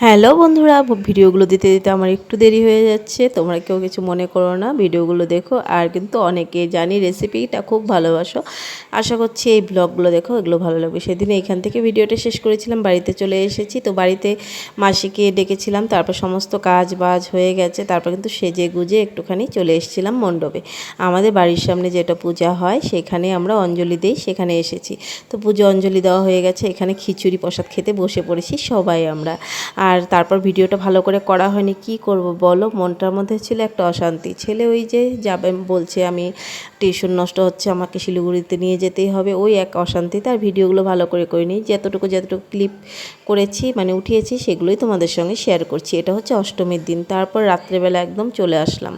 Hello বন্ধুরা, ভিডিওগুলো দিতে দিতে আমার একটু দেরি হয়ে যাচ্ছে। তোমরা কেউ কিছু মনে করো না, ভিডিওগুলো দেখো। আর কিন্তু অনেকে জানি রেসিপিটা খুব ভালোবাসো। আশা করছি এই ব্লগগুলো দেখো, এগুলো ভালো লাগবে। সেদিন এইখান থেকে ভিডিওটা শেষ করেছিলাম, বাড়িতে চলে এসেছি। তো বাড়িতে মাসিকে ডেকেছিলাম, তারপর সমস্ত কাজ বাজ হয়ে গেছে। তারপর কিন্তু সেজে গুজে একটুখানি চলে এসেছিলাম মণ্ডপে। আমাদের বাড়ির সামনে যেটা পূজা হয়, সেখানে আমরা অঞ্জলি দিই, সেখানে এসেছি। তো পুজো অঞ্জলি দেওয়া হয়ে গেছে। এখানে খিচুড়ি প্রসাদ খেতে বসে পড়েছি সবাই আমরা। আর তারপর ভিডিওটা ভালো করে করা হয়নি, কি করব বলো? মনটার মধ্যে ছিল একটা অশান্তি। ছেলে ওই যে যাবে বলছে, আমি টিউশন নষ্ট হচ্ছে, আমাকে শিলিগুড়িতে নিয়ে যেতেই হবে। ওই এক অশান্তিতে আর ভিডিওগুলো ভালো করে করিনি। যতটুকু যতটুকু ক্লিপ করেছি মানে উঠিয়েছি, সেগুলোই তোমাদের সঙ্গে শেয়ার করছি। এটা হচ্ছে অষ্টমীর দিন, তারপর রাত্রেবেলা একদম চলে আসলাম।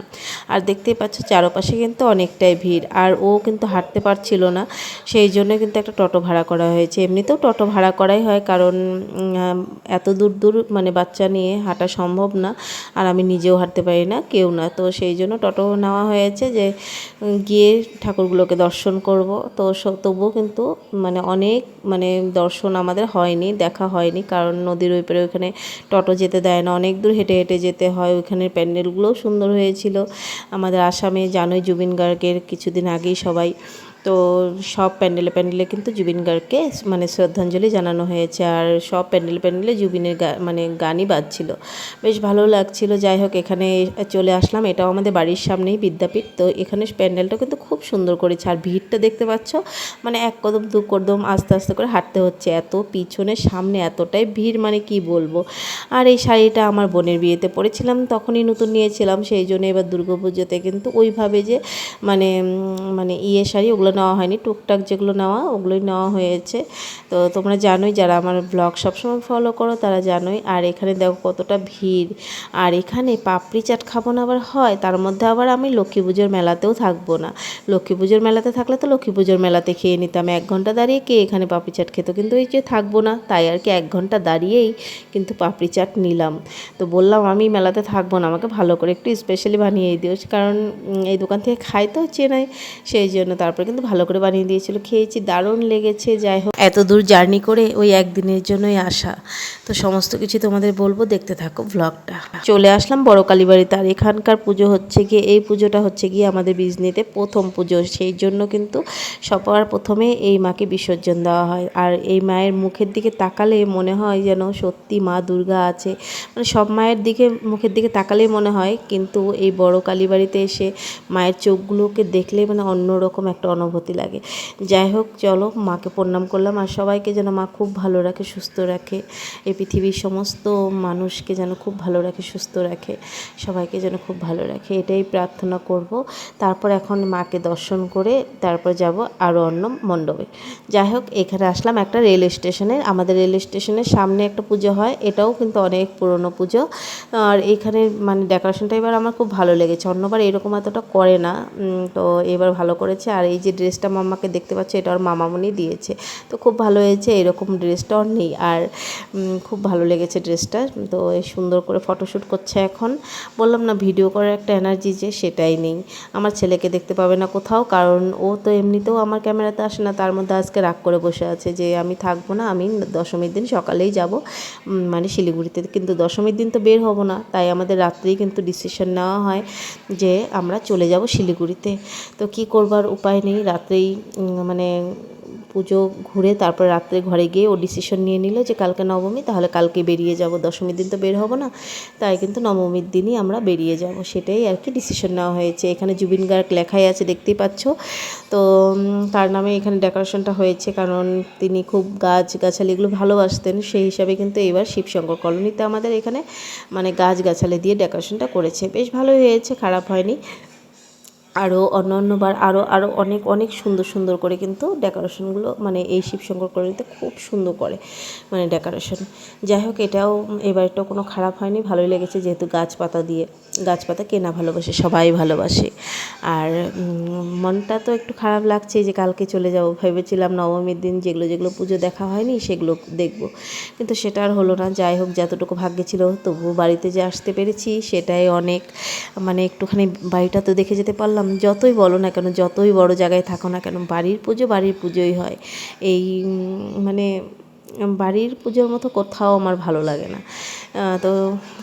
আর দেখতেই পাচ্ছ, চারপাশে কিন্তু অনেকটাই ভিড়, আর ও কিন্তু হাঁটতে পারছিল না। সেই জন্য কিন্তু একটা টোটো ভাড়া করা হয়েছে। এমনিতেও টোটো ভাড়া করাই হয়, কারণ এত দূর দূর মানে বাচ্চা নিয়ে হাঁটা সম্ভব না, আর আমি নিজেও হাঁটতে পারি না, কেউ না। তো সেই জন্য টোটো নেওয়া হয়েছে যে গিয়ে ঠাকুরগুলোকে দর্শন করব। তো তবুও কিন্তু মানে অনেক মানে দর্শন আমাদের হয়নি, দেখা হয়নি, কারণ নদীর ওই পারে ওইখানে টোটো যেতে দেয় না। অনেক দূর হেঁটে হেঁটে যেতে হয়, ওইখানের প্যান্ডেলগুলোও সুন্দর হয়েছিল। আমাদের আসামে জানোই জুবিন গার্গের কিছুদিন আগেই সবাই তো সব প্যান্ডেলে প্যান্ডেলে কিন্তু জুবিন গার্গকে মানে শ্রদ্ধাঞ্জলি জানানো হয়েছে। আর সব প্যান্ডেলে প্যান্ডেলে জুবিনের মানে গানই বাজছিল। বেশ ভালো লাগছিল। যাই হোক, এখানে চলে আসলাম। এটাও আমাদের বাড়ির সামনেই বিদ্যাপীঠ। তো এখানে প্যান্ডেলটা কিন্তু খুব সুন্দর করেছে। আর ভিড়টা দেখতে পাচ্ছ? মানে এক কদম, দু কদম আস্তে আস্তে করে হাঁটতে হচ্ছে। এত পিছনে সামনে এতটাই ভিড় মানে কি বলব? আর এই শাড়িটা আমার বোনের বিয়েতে পরেছিলাম, তখনই নতুন নিয়েছিলাম। সেই জন্য এবার দুর্গাপুজোতে কিন্তু ওইভাবে যে মানে মানে ইয়ে শাড়ি ওগুলো নেওয়া হয়নি, টুকটাক যেগুলো নেওয়া ওগুলোই নেওয়া হয়েছে। তো তোমরা জানোই যারা আমার ব্লগ সবসময় ফলো করো তারা জানোই। আর এখানে দেখো কতটা ভিড়। আর এখানে পাপড়ি চাট খাব না আবার হয়, তার মধ্যে আবার আমি লক্ষ্মী পুজোর মেলাতেও থাকব না। লক্ষ্মী পুজোর মেলাতে থাকলে তো লক্ষ্মী পুজোর মেলাতে খেয়ে নিতাম। এক ঘণ্টা দাঁড়িয়ে কে এখানে পাপড়ি চাট খেত? কিন্তু এই যে থাকব না, তাই আর কি এক ঘণ্টা দাঁড়িয়েই কিন্তু পাপড়ি চাট নিলাম। তো বললাম আমি মেলাতে থাকব না, আমাকে ভালো করে একটু স্পেশালি বানিয়ে দিও। কারণ এই দোকান থেকে খাই তো চেনাই সেই জন্য তারপরে কিন্তু ভালো করে বানিয়ে দিয়েছিল। খেয়েছি, দারুণ লেগেছে, যাই হোক। এত দূর জার্নি করে ওই একদিনের জন্যই আসা। তো সমস্ত কিছু তোমাদের বলব, দেখতে থাকো ব্লগটা চলে আসলাম বড় কালীবাড়িতে আর এখানকার পুজো হচ্ছে গিয়ে, এই পুজোটা হচ্ছে গিয়ে আমাদের বিজনিতে প্রথম পুজো। সেই জন্য কিন্তু সবার প্রথমে এই মাকে বিসর্জন দেওয়া হয়। আর এই মায়ের মুখের দিকে তাকালে মনে হয় যেন সত্যি মা দুর্গা আছে। মানে সব মায়ের দিকে, মুখের দিকে তাকালেই মনে হয়। কিন্তু এই বড় কালীবাড়িতে এসে মায়ের চোখগুলোকে দেখলে মানে অন্যরকম একটা অনুভূতি লাগে। যাই হোক, চলো, মাকে প্রণাম করলাম আর সবাইকে যেন মা খুব ভালো রাখে, সুস্থ রাখে। এই পৃথিবীর সমস্ত মানুষকে যেন খুব ভালো রাখে, সুস্থ রাখে। সবাইকে যেন খুব ভালো রাখে, এটাই প্রার্থনা করব। তারপর এখন মাকে দর্শন করে তারপর যাব আরও অন্য মণ্ডপে। যাই হোক, এখানে আসলাম একটা রেল স্টেশনে। আমাদের রেল স্টেশনের সামনে একটা পুজো হয়, এটাও কিন্তু অনেক পুরনো পুজো। আর এখানে মানে ডেকোরেশনটা এবার আমার খুব ভালো লেগেছে। অন্যবার এরকম এতটা করে না। তো এবার ভালো করেছে। আর এই যে ড্রেসটা মামাকে দেখতে পাচ্ছি, এটা ওর মামামনি দিয়েছে। তো খুব ভালো হয়েছে, এরকম ড্রেসটা ওর নেই। আর খুব ভালো লেগেছে ড্রেসটা। তো সুন্দর করে ফটোশ্যুট করছে এখন। বললাম না ভিডিও করার একটা এনার্জি যে সেটাই নেই। আমার ছেলেকে দেখতে পাবে না কোথাও, কারণ ও তো এমনিতেও আমার ক্যামেরাতে আসে না। তার মধ্যে আজকে রাগ করে বসে আছে যে, আমি থাকব না, আমি দশমীর দিন সকালেই যাব। মানে শিলিগুড়িতে কিন্তু দশমীর দিন তো বের হব না। তাই আমাদের রাত্রেই কিন্তু ডিসিশন নেওয়া হয় যে, আমরা চলে যাব শিলিগুড়িতে। তো কি করবার উপায় নেই রাত্রেই মানে পুজো ঘুরে তারপর রাত্রে ঘরে গিয়ে ও ডিসিশন নিয়ে নিল যে কালকে নবমী, তাহলে কালকে বেরিয়ে যাব, দশমীর দিন তো বের হব না। তাই কিন্তু নবমীর দিনই আমরা বেরিয়ে যাব, সেটাই আর কি ডিসিশন নেওয়া হয়েছে। এখানে জুবিন গার্গ লেখাই আছে, দেখতেই পাচ্ছ। তো তার নামে এখানে ডেকোরেশনটা হয়েছে, কারণ তিনি খুব গাছ গাছালি এগুলো ভালোবাসতেন। সেই হিসাবে কিন্তু এবার শিবশঙ্কর কলোনিতে আমাদের এখানে মানে গাছ গাছালি দিয়ে ডেকোরেশনটা করেছে। বেশ ভালোই হয়েছে, খারাপ হয়নি। আরও অন্য অন্যবার আরও আরও অনেক অনেক সুন্দর সুন্দর করে কিন্তু ডেকোরেশনগুলো মানে এই শিবশঙ্কর কলোনিতে খুব সুন্দর করে মানে ডেকোরেশন। যাই হোক, এটাও এবারটাও কোনো খারাপ হয়নি, ভালোই লেগেছে যেহেতু গাছপাতা দিয়ে, গাছপাতা কেনা ভালোবাসে, সবাই ভালোবাসে। আর মনটা তো একটু খারাপ লাগছে যে কালকে চলে যাব, ভেবেছিলাম নবমীর দিন যেগুলো যেগুলো পুজো দেখা হয়নি সেগুলো দেখব। কিন্তু সেটা আর হলো না, যাই হোক, যতটুকু ভাগ্যে ছিল তবুও বাড়িতে যে আসতে পেরেছি সেটাই অনেক মানে একটুখানি বাড়িটা তো দেখে যেতে পারলাম যতই বলো না কেন, যতই বড় জায়গায় থাকো না কেন, বাড়ির পুজো বাড়ির পুজোই হয়। এই মানে বাড়ির পুজোর মতো কোথাও আমার ভালো লাগে না। তো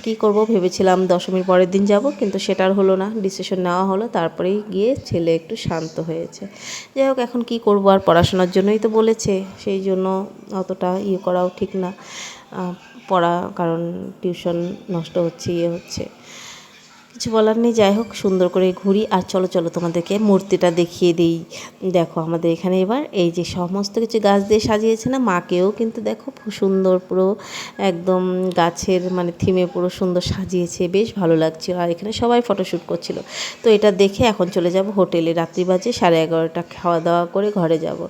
কি করব ভেবেছিলাম দশমীর পরের দিন যাব, কিন্তু সেটার হলো না ডিসিশন নেওয়া হলো, তারপরেই গিয়ে ছেলে একটু শান্ত হয়েছে। যাই হোক, এখন কি করব আর পড়াশোনার জন্যই তো বলেছে, সেই জন্য অতটা ইয়ে করাও ঠিক না। পড়া, কারণ টিউশন নষ্ট হচ্ছে ইয়ে হচ্ছে। কিছু বলার নেই। যাই হোক, সুন্দর করে ঘুরি আর চলো চলো তোমাদেরকে মূর্তিটা দেখিয়ে দিই। দেখো আমাদের এখানে এবার এই যে সমস্ত কিছু গাছ দিয়ে সাজিয়েছে না, মাকেও কিন্তু দেখো খুব সুন্দর পুরো একদম গাছের মানে থিমে পুরো সুন্দর সাজিয়েছে। বেশ ভালো লাগছিল। আর এখানে সবাই ফটোশ্যুট করছিল। তো এটা দেখে এখন চলে যাব হোটেলে। রাত্রি বাজে, সাড়ে এগারোটা খাওয়া দাওয়া করে ঘরে যাব।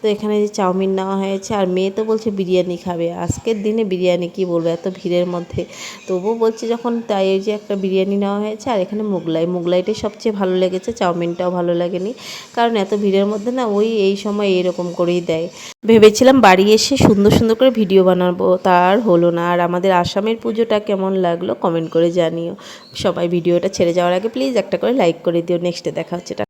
তো এখানে যে চাউমিন নেওয়া হয়েছে, আর মেয়ে তো বলছে বিরিয়ানি খাবে। আজকের দিনে বিরিয়ানি কি বলব? এত ভিড়ের মধ্যে। তবুও বলছে যখন তাই এই যে একটা বিরিয়ানি নেওয়া হয়েছে আর এখানে মোগলাই। মোগলাইটাই সবচেয়ে ভালো লেগেছে, চাউমিনটাও ভালো লাগেনি। কারণ এত ভিড়ের মধ্যে না ওই এই সময় এরকম করেই দেয়। ভেবেছিলাম বাড়ি এসে সুন্দর সুন্দর করে ভিডিও বানাবো তার হলো না। আর আমাদের আসামের পুজোটা কেমন লাগল কমেন্ট করে জানিও। সবাই ভিডিওটা ছেড়ে যাওয়ার আগে প্লিজ একটা করে লাইক করে দিও। নেক্সটে দেখা হচ্ছে